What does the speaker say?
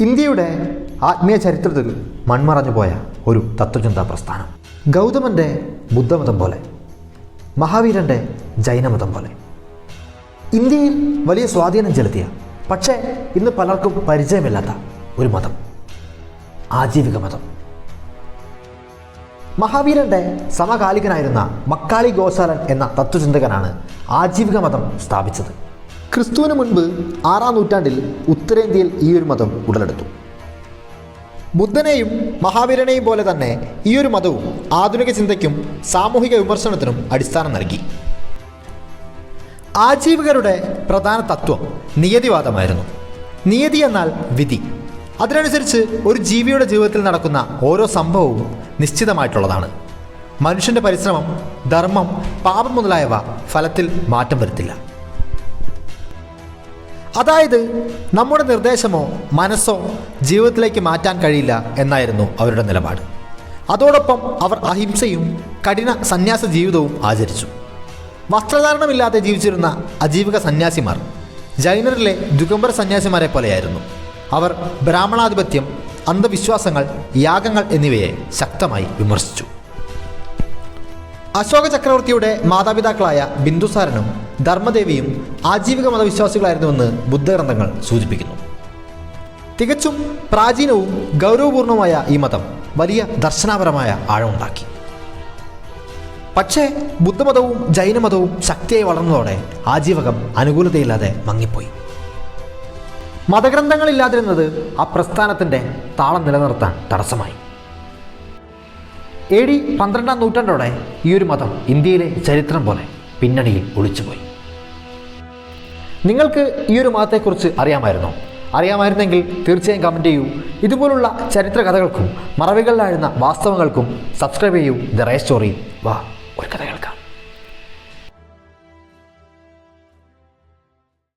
ഇന്ത്യയുടെ ആത്മീയ ചരിത്രത്തിൽ മൺമറഞ്ഞു പോയ ഒരു തത്വചിന്താ പ്രസ്ഥാനം. ഗൗതമന്റെ ബുദ്ധമതം പോലെ മഹാവീരന്റെ ജൈനമതം പോലെ. ഇന്ത്യയിൽ വലിയ സ്വാധീനം ചെലുത്തിയ പക്ഷേ ഇന്ന് പലർക്കും പരിചയമില്ലാത്ത ഒരു മതം ആജീവിക മതം. മഹാവീരന്റെ സമകാലികനായിരുന്ന മക്കാളി ഗോശാലൻ എന്ന തത്വചിന്തകനാണ് ആജീവിക മതം സ്ഥാപിച്ചത്. ക്രിസ്തുവിന് മുൻപ് ആറാം നൂറ്റാണ്ടിൽ ഉത്തരേന്ത്യയിൽ ഈ ഒരു മതം ഉടലെടുത്തു. ബുദ്ധനെയും മഹാവീരനെയും പോലെ തന്നെ ഈ ഒരു മതവും ആധുനിക ചിന്തയ്ക്കും സാമൂഹിക വിമർശനത്തിനും അടിസ്ഥാനം നൽകി. ആജീവികരുടെ പ്രധാന തത്വം നിയതിവാദമായിരുന്നു. നിയതി എന്നാൽ വിധി. അതിനനുസരിച്ച് ഒരു ജീവിയുടെ ജീവിതത്തിൽ നടക്കുന്ന ഓരോ സംഭവവും നിശ്ചിതമായിട്ടുള്ളതാണ്. മനുഷ്യന്റെ പരിശ്രമം ധർമ്മം പാപം മുതലായവ ഫലത്തിൽ മാറ്റം വരുത്തില്ല. അതായത് നമ്മുടെ നിർദ്ദേശമോ മനസ്സോ ജീവിതത്തിലേക്ക് മാറ്റാൻ കഴിയില്ല എന്നായിരുന്നു അവരുടെ നിലപാട്. അതോടൊപ്പം അവർ അഹിംസയും കഠിന സന്യാസ ജീവിതവും ആചരിച്ചു. വസ്ത്രധാരണമില്ലാതെ ജീവിച്ചിരുന്ന അജീവിക സന്യാസിമാർ ജൈനറിലെ ദുഗംബര സന്യാസിമാരെ പോലെയായിരുന്നു. അവർ ബ്രാഹ്മണാധിപത്യം അന്ധവിശ്വാസങ്ങൾ യാഗങ്ങൾ എന്നിവയെ ശക്തമായി വിമർശിച്ചു. അശോക ചക്രവർത്തിയുടെ മാതാപിതാക്കളായ ബിന്ദുസാരനും ധർമ്മദേവിയും ആജീവിക മതവിശ്വാസികളായിരുന്നുവെന്ന് ബുദ്ധഗ്രന്ഥങ്ങൾ സൂചിപ്പിക്കുന്നു. തികച്ചും പ്രാചീനവും ഗൗരവപൂർണവുമായ ഈ മതം വലിയ ദർശനാപരമായ ആഴമുണ്ടാക്കി. പക്ഷേ ബുദ്ധമതവും ജൈനമതവും ശക്തിയായി വളർന്നതോടെ ആജീവകം അനുകൂലതയില്ലാതെ മങ്ങിപ്പോയി. മതഗ്രന്ഥങ്ങളില്ലാതിരുന്നത് ആ പ്രസ്ഥാനത്തിന്റെ താളം നിലനിർത്താൻ തടസ്സമായി. എ ഡി പന്ത്രണ്ടാം നൂറ്റാണ്ടോടെ ഈ ഒരു മതം ഇന്ത്യയിലെ ചരിത്രം പോലെ പിന്നണിയിൽ ഒളിച്ചുപോയി. നിങ്ങൾക്ക് ഈ ഒരു മതത്തെക്കുറിച്ച് അറിയാമായിരുന്നോ? അറിയാമായിരുന്നെങ്കിൽ തീർച്ചയായും കമന്റ് ചെയ്യൂ. ഇതുപോലുള്ള ചരിത്ര കഥകൾക്കും മറവികളിലായിരുന്ന വാസ്തവങ്ങൾക്കും സബ്സ്ക്രൈബ് ചെയ്യൂ. ദ റേ സ്റ്റോറി വാ ഒരു കഥ